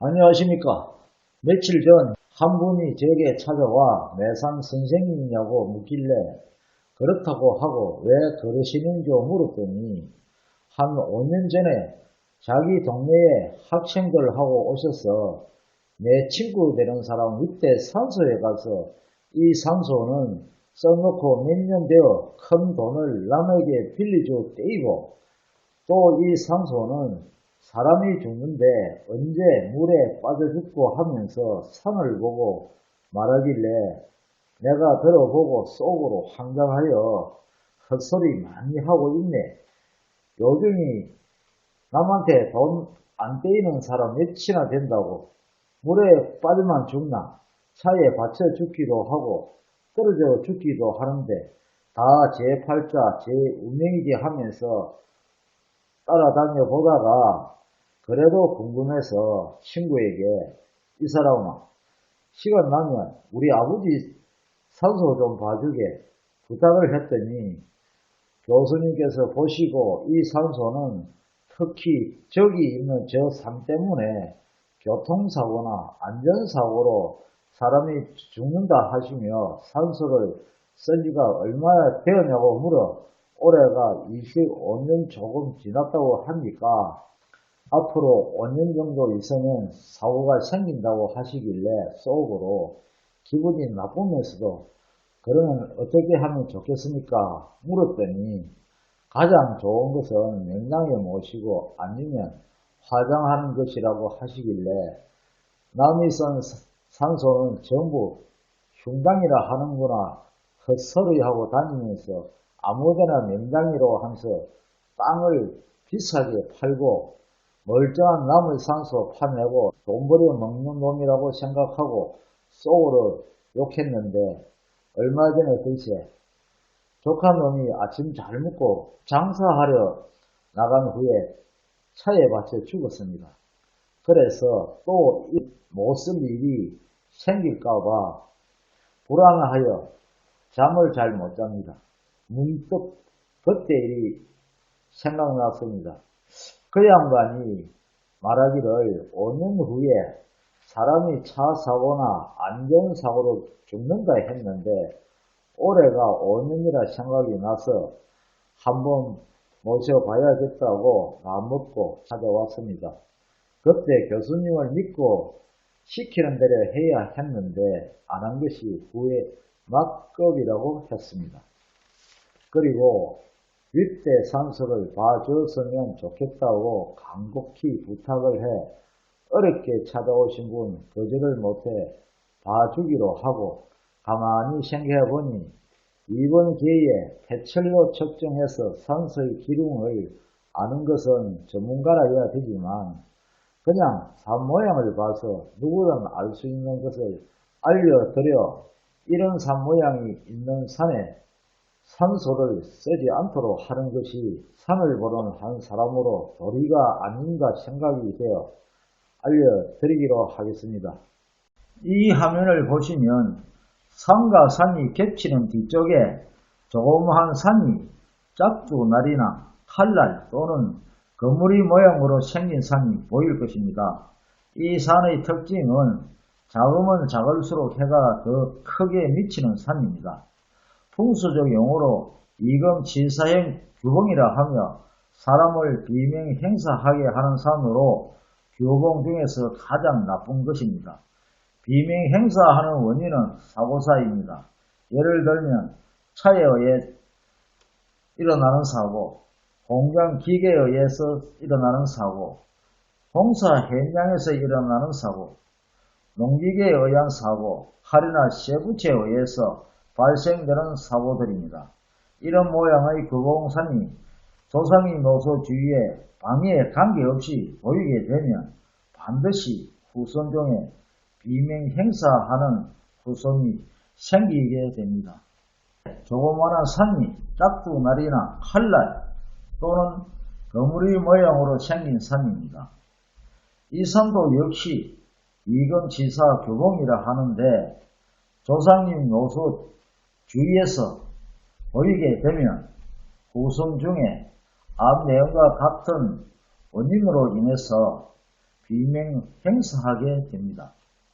안녕하십니까. 며칠 전 한 분이 제게 찾아와 매산 선생님이냐고 묻길래 그렇다고 하고 왜 그러시는지 물었더니 한 5년 전에 자기 동네에 학생들 하고 오셔서 내 친구 되는 사람 밑에 산소에 가서 이 산소는 써놓고 몇 년 되어 큰 돈을 남에게 빌려줘 떼이고 또 이 산소는 사람이 죽는데 언제 물에 빠져 죽고 하면서 산을 보고 말하길래 내가 들어보고 속으로 황당하여 헛소리 많이 하고 있네. 요즘이 남한테 돈 안 떼이는 사람 몇이나 된다고 물에 빠지만 죽나 차에 받쳐 죽기도 하고 떨어져 죽기도 하는데 다 제 팔자 제 운명이지 하면서 따라다녀 보다가 그래도 궁금해서 친구에게 이 사람아 시간 나면 우리 아버지 산소 좀 봐주게 부탁을 했더니 교수님께서 보시고 이 산소는 특히 저기 있는 저 산 때문에 교통사고나 안전사고로 사람이 죽는다 하시며 산소를 쓴 지가 얼마나 되었냐고 물어 올해가 25년 조금 지났다고 합니까? 앞으로 5년 정도 있으면 사고가 생긴다고 하시길래 속으로 기분이 나쁘면서도 그러면 어떻게 하면 좋겠습니까? 물었더니 가장 좋은 것은 명랑에 모시고 아니면 화장하는 것이라고 하시길래 남이 쓴 산소는 전부 흉당이라 하는구나 헛소리하고 다니면서 아무데나 명당이로 하면서 땅을 비싸게 팔고 멀쩡한 나물 산소 파내고 돈 버려 먹는 놈이라고 생각하고 속으로 욕했는데 얼마 전에 글쎄 조카 놈이 아침 잘 먹고 장사하려 나간 후에 차에 받쳐 죽었습니다. 그래서 또 못 쓸 일이 생길까봐 불안하여 잠을 잘 못 잡니다. 문득 그때 일이 생각났습니다. 그 양반이 말하기를 5년 후에 사람이 차 사고나 안전사고로 죽는다 했는데 올해가 5년이라 생각이 나서 한번 모셔봐야겠다고 마음먹고 찾아왔습니다. 그때 교수님을 믿고 시키는 대로 해야 했는데 안 한 것이 후에 막급이라고 했습니다. 그리고 윗대 산소를 봐줬으면 좋겠다고 간곡히 부탁을 해 어렵게 찾아오신 분 거절을 못해 봐주기로 하고 가만히 생각해보니 이번 기회에 폐철로 측정해서 산소의 기lum을 아는 것은 전문가라야 되지만 그냥 산 모양을 봐서 누구든 알 수 있는 것을 알려드려 이런 산 모양이 있는 산에 산소를 쓰지 않도록 하는 것이 산을 보는 한 사람으로 도리가 아닌가 생각이 되어 알려드리기로 하겠습니다. 이 화면을 보시면 산과 산이 겹치는 뒤쪽에 조그마한 산이 짝두날이나 칼날 또는 거무리 모양으로 생긴 산이 보일 것입니다. 이 산의 특징은 작으면 작을수록 해가 더 크게 미치는 산입니다. 풍수적 용어로 이금치사형 규봉이라 하며 사람을 비명 행사하게 하는 산으로 규봉 중에서 가장 나쁜 것입니다. 비명 행사하는 원인은 사고사입니다. 예를 들면 차에 의해 일어나는 사고, 공장 기계에 의해서 일어나는 사고, 공사 현장에서 일어나는 사고, 농기계에 의한 사고, 칼이나 쇠붙에 의해서 발생되는 사고들입니다. 이런 모양의 구공산이 조상이 노소 주위에 방해에 관계없이 보이게 되면 반드시 후손 중에 비명 행사하는 후손이 생기게 됩니다. 조그마한 산이 짝두날이나 칼날 또는 거무리 모양으로 생긴 산입니다. 이 산도 역시 이금지사 교봉이라 하는데 조상님 노소 주위에서 보이게 되면 후손 중에 앞 내용과 같은 원인으로 인해서 비명 행사하게 됩니다.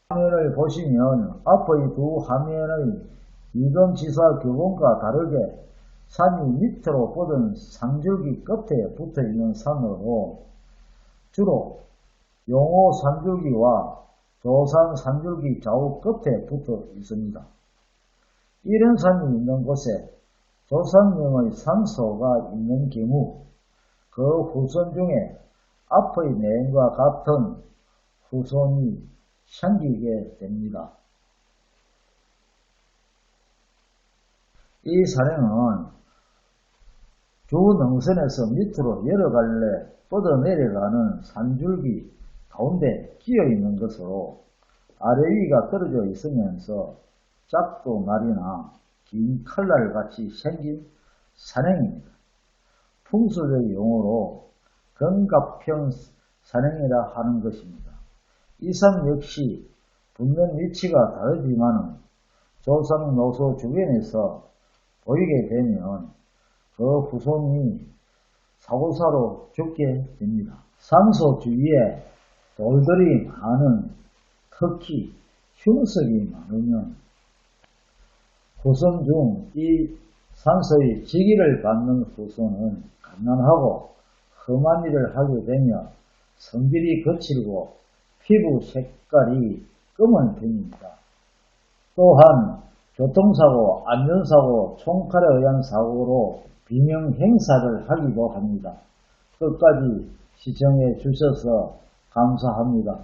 화면을 보시면 앞의 두 화면의 이동지사 교본과 다르게 산이 밑으로 뻗은 상줄기 끝에 붙어 있는 산으로 주로 용호 산줄기와 조산 산줄기 좌우 끝에 붙어 있습니다. 이런 산이 있는 곳에 조상님의 산소가 있는 경우 그 후손 중에 앞의 내용과 같은 후손이 생기게 됩니다. 이 사례는 주 능선에서 밑으로 여러 갈래 뻗어 내려가는 산줄기 가운데 끼어 있는 것으로 아래 위가 떨어져 있으면서 짝도 날이나 긴 칼날 같이 생긴 산행입니다. 풍수적 용어로 건갑형 산행이라 하는 것입니다. 이산 역시 분명 위치가 다르지만 조상 노소 주변에서 보이게 되면 그 후손이 사고사로 죽게 됩니다. 산소 주위에 돌들이 많은 특히 흉석이 많으면 후손 중 이 산소의 지기를 받는 후손은 갓난하고 험한 일을 하게 되며 성질이 거칠고 피부 색깔이 검은 편입니다. 또한 교통사고, 안전사고, 총칼에 의한 사고로 비명 행사를 하기도 합니다. 끝까지 시청해 주셔서 감사합니다.